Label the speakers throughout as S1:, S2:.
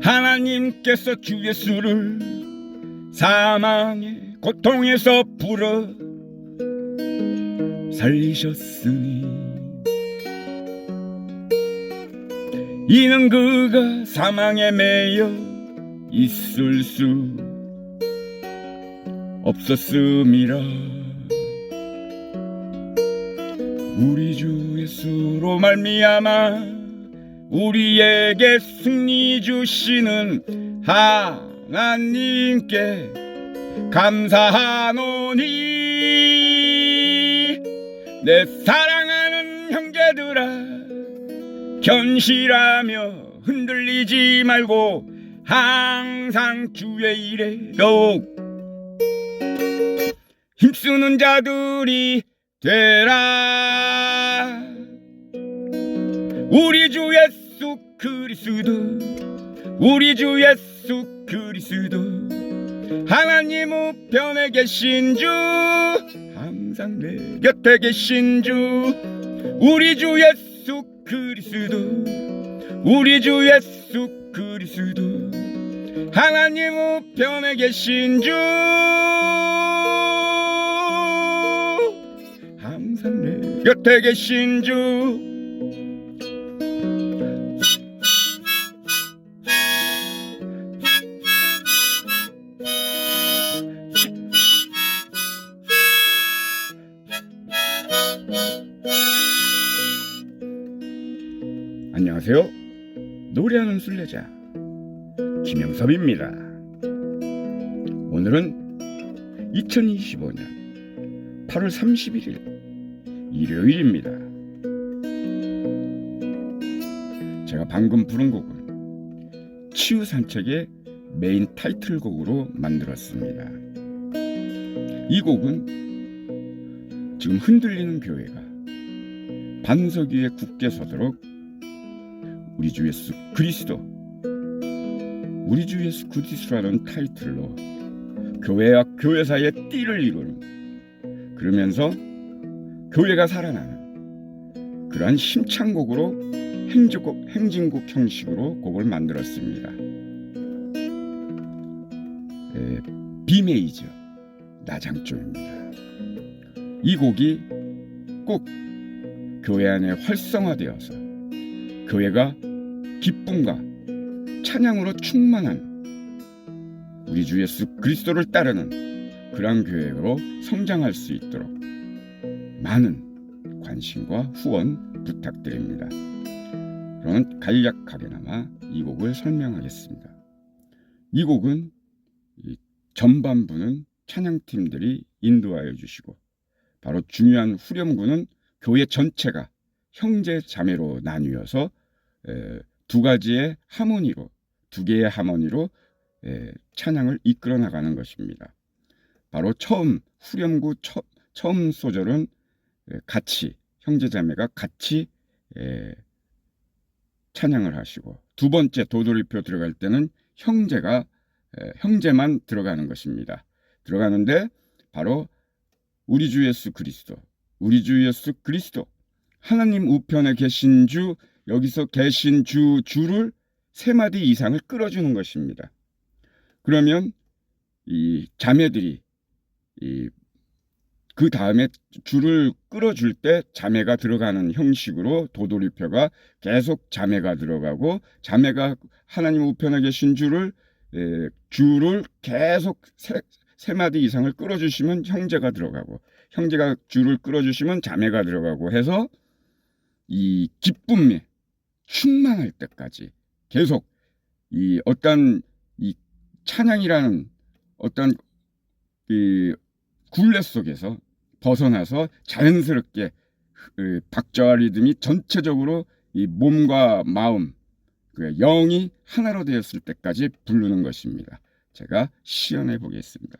S1: 하나님께서 주 예수를 사망의 고통에서 불어 살리셨으니. 이는 그가 사망에 매여 있을 수 없었음이라. 우리 주 예수로 말미암아 우리에게 승리 주시는 하나님께 감사하노니 내 사랑하는 형제들아 견실하며 흔들리지 말고 항상 주의 일에 더욱 힘쓰는 자들이 되라. 우리 주 예수 그리스도 우리 주 예수 그리스도 하나님 우편에 계신 주 항상 내 곁에 계신 주 우리 주 예수 그리스도 우리 주 예수 그리스도 하나님 우편에 계신 주. 항상 내 곁에 계신 주 안녕하세요. 노래하는 순례자 김영섭입니다. 오늘은 2025년 8월 31일 일요일입니다. 제가 방금 부른 곡은 치유 산책의 메인 타이틀곡으로 만들었습니다. 이 곡은 지금 흔들리는 교회가 반석 위에 굳게 서도록 우리 주 예수 그리스도 우리 주 예수 그리스도라는 타이틀로 교회와 교회 사이의 띠를 이루는 그러면서 교회가 살아나는 그러한 힘찬 곡으로 행진곡, 행진곡 형식으로 곡을 만들었습니다. 에, B 메이저 나장조입니다. 이 곡이 꼭 교회 안에 활성화되어서 교회가 기쁨과 찬양으로 충만한 우리 주 예수 그리스도를 따르는 그러한 교회로 성장할 수 있도록 많은 관심과 후원 부탁드립니다. 그러면 간략하게나마 이 곡을 설명하겠습니다. 이 곡은 이 전반부는 찬양팀들이 인도하여 주시고 바로 중요한 후렴구는 교회 전체가 형제 자매로 나뉘어서 에, 두 가지의 하모니로 두 개의 하모니로 에, 찬양을 이끌어 나가는 것입니다. 바로 처음 후렴구 처, 처음 소절은 에, 같이 형제 자매가 같이 에, 찬양을 하시고 두 번째 도돌이표 들어갈 때는 형제가 에, 형제만 들어가는 것입니다. 들어가는데 바로 우리 주 예수 그리스도 우리 주 예수 그리스도 하나님 우편에 계신 주 여기서 계신 주 주를 세 마디 이상을 끌어주는 것입니다. 그러면 이 자매들이 이 그 다음에 줄을 끌어줄 때 자매가 들어가는 형식으로 도돌이표가 계속 자매가 들어가고 자매가 하나님 우편에 계신 줄을 에, 줄을 계속 세, 세 마디 이상을 끌어주시면 형제가 들어가고 형제가 줄을 끌어주시면 자매가 들어가고 해서 이 기쁨에 충만할 때까지 계속 이 어떤 이 찬양이라는 어떤 이 굴레 속에서 벗어나서 자연스럽게 그 박자와 리듬이 전체적으로 이 몸과 마음, 그 영이 하나로 되었을 때까지 부르는 것입니다. 제가 시연해 보겠습니다.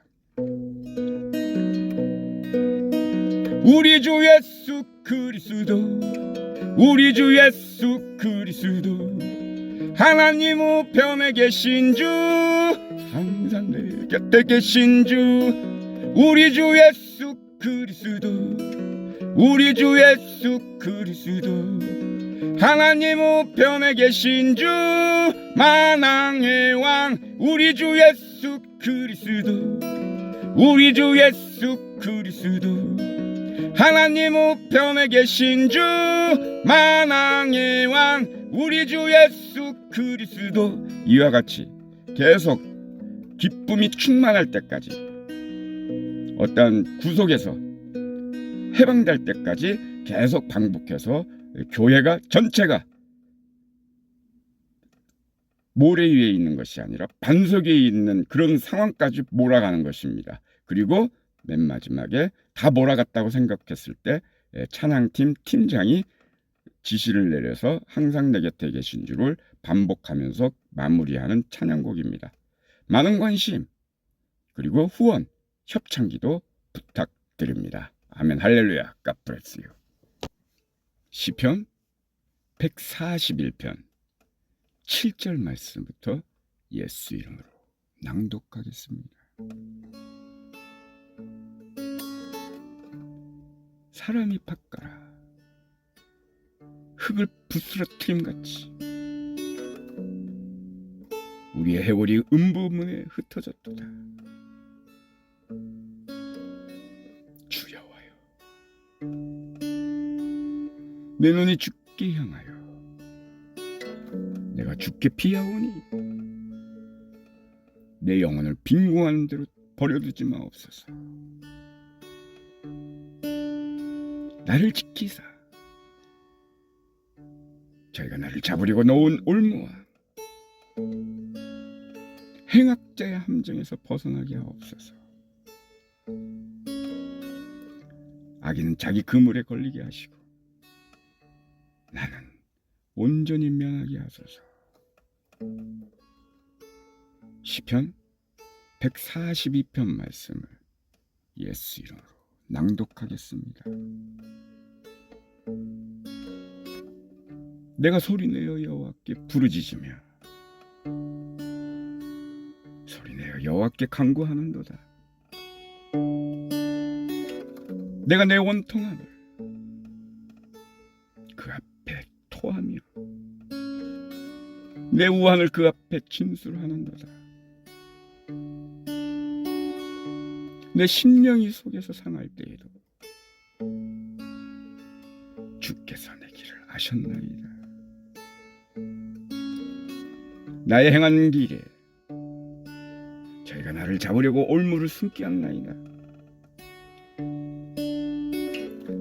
S1: 우리 주 예수 그리스도 우리 주 예수 그리스도 하나님 우편에 계신 주 항상 내 곁에 계신 주 우리 주 예수 그리스도 우리 주 예수 그리스도 하나님 우편에 계신 주 만왕의 왕 우리 주 예수 그리스도 우리 주 예수 그리스도 하나님 우편에 계신 주 만왕의 왕 우리 주 예수 그리스도 이와 같이 계속 기쁨이 충만할 때까지 어떤 구속에서 해방될 때까지 계속 반복해서 교회가 전체가 모래 위에 있는 것이 아니라 반석 위에 있는 그런 상황까지 몰아가는 것입니다. 그리고 맨 마지막에 다 몰아갔다고 생각했을 때 예, 찬양팀 팀장이 지시를 내려서 항상 내 곁에 계신 줄을 반복하면서 마무리하는 찬양곡입니다. 많은 관심 그리고 후원 협찬기도 부탁드립니다. 아멘 할렐루야 갓브레스요 시편 141편 7절 말씀부터 예수 이름으로 낭독하겠습니다. 사람이 팍가라 흙을 부스러뜨림 같이 우리의 해골이 음부문에 흩어졌도다. 주여와요. 내 눈이 죽게 향하여 내가 죽게 피하오니 내 영혼을 빈궁하는 대로 버려두지 마옵소서. 나를 지키사 저희가 나를 잡으려고 놓은 올무와 행악자의 함정에서 벗어나게 하옵소서. 악인은 자기 그물에 걸리게 하시고 나는 온전히 면하게 하소서. 시편 142편 말씀을 예수 이름으로 낭독하겠습니다. 내가 소리내어 여호와께 부르짖으며 소리내어 여호와께 간구하는도다. 내가 내 원통함을 그 앞에 토하며 내 우한을 그 앞에 진술하는도다. 내 심령이 속에서 상할 때에도 주께서 내 길을 아셨나이다. 나의 행한 길에 저희가 나를 잡으려고 올무를 숨게 한나이다.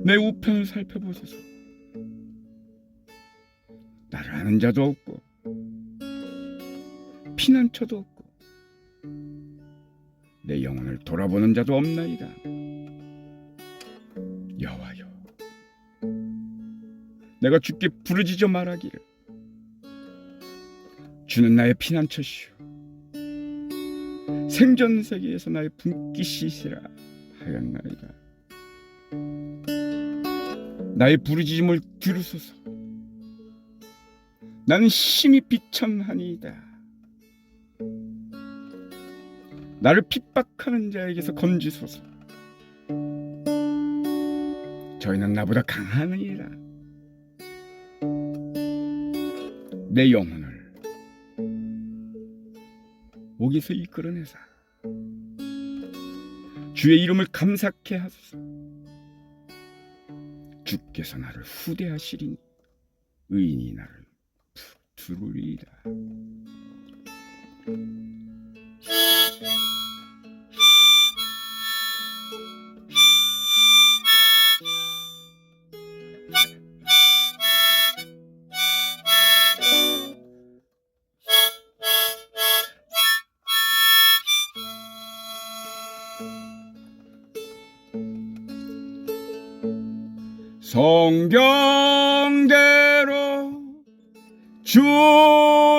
S1: 내 우편을 살펴보소서. 나를 아는 자도 없고 피난처도 없고 내 영혼을 돌아보는 자도 없나이다. 여호와여, 내가 주께 부르짖어 말하기를 주는 나의 피난처시오. 생전 세계에서 나의 분기시시라 하였나이다. 나의 부르짖음을 들으소서. 나는 심히 비참하니이다. 나를 핍박하는 자에게서 건지소서. 저희는 나보다 강하니라. 내 영혼 을 목에서 이끌어내사 주의 이름을 감사케 하소서. 주께서 나를 후대하시리니 의인이 나를 두르리이 성경대로 주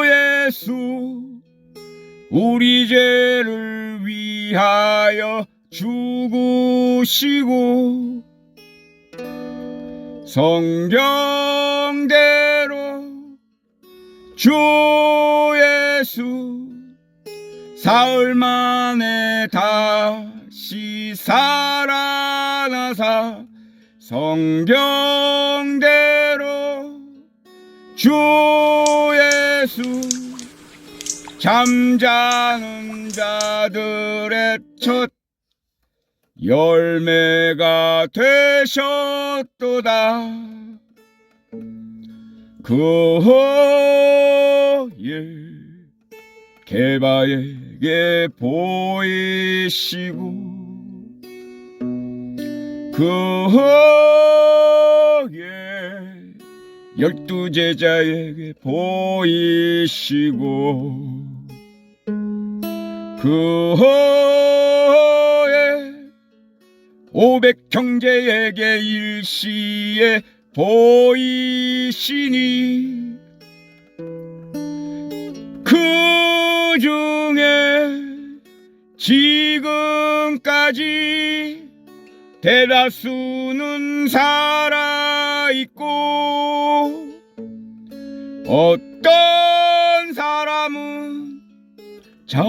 S1: 예수 우리 죄를 위하여 죽으시고 성경대로 주 예수 사흘 만에 다시 살아나사 성경대로 주 예수 잠자는 자들의 첫 열매가 되셨도다. 그 후에 개바에게 보이시고 그 후에 열두 제자에게 보이시고 그 후에 오백 형제에게 일시에 보이시니 그 중에 지금까지 대다수는 살아있고 어떤 사람은 잠들었으며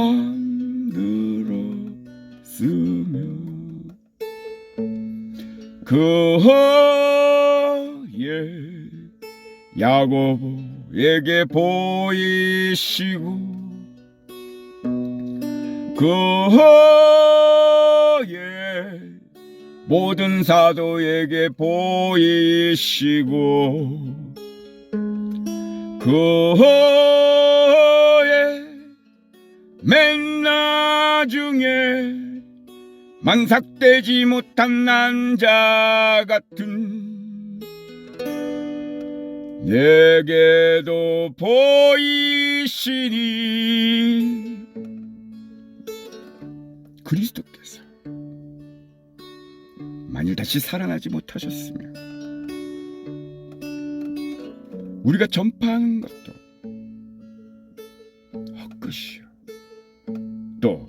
S1: 그 후에 야고보에게 보이시고 그 후에 모든 사도에게 보이시고 그 후에 맨 나중에 만삭되지 못한 난자 같은 내게도 보이시니. 그리스도께서 만일 다시 살아나지 못하셨으면 우리가 전파하는 것도 헛것이요. 또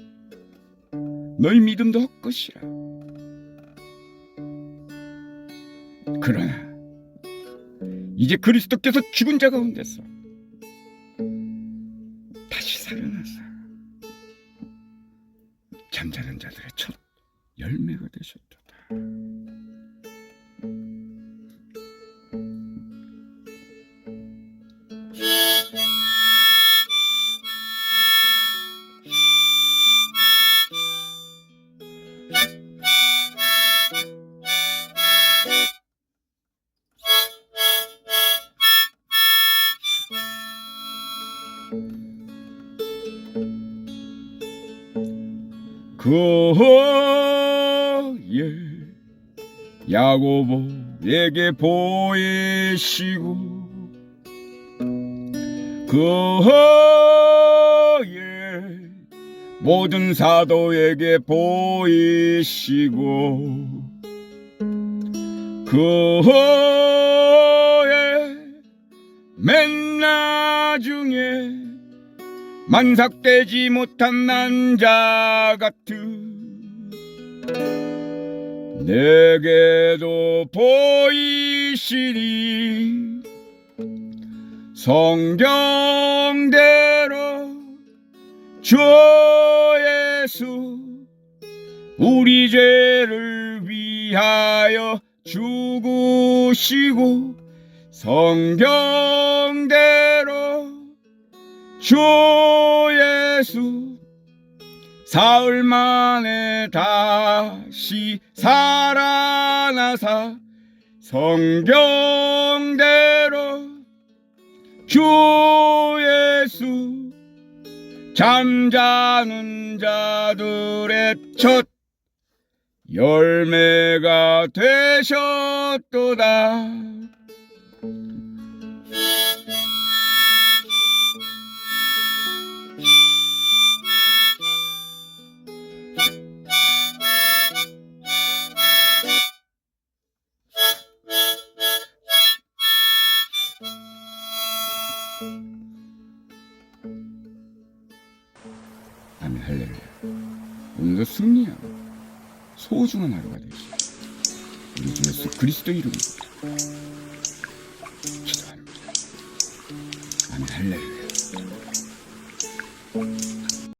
S1: 너희 믿음도 헛것이라. 그러나 이제 그리스도께서 죽은 자 가운데서 야고보에게 보이시고 그 후에 모든 사도에게 보이시고 그 후에 맨 나중에 만삭되지 못한 난자 같은 내게도 보이시니 성경대로 주 예수 우리 죄를 위하여 죽으시고 성경대로 주 예수 사흘 만에 다시 살아나사 성경대로 주 예수 잠자는 자들의 첫 열매가 되셨도다. 도 승리하고 소중한 하루가 되시길 우리 주 예수 그리스도 기도합니다.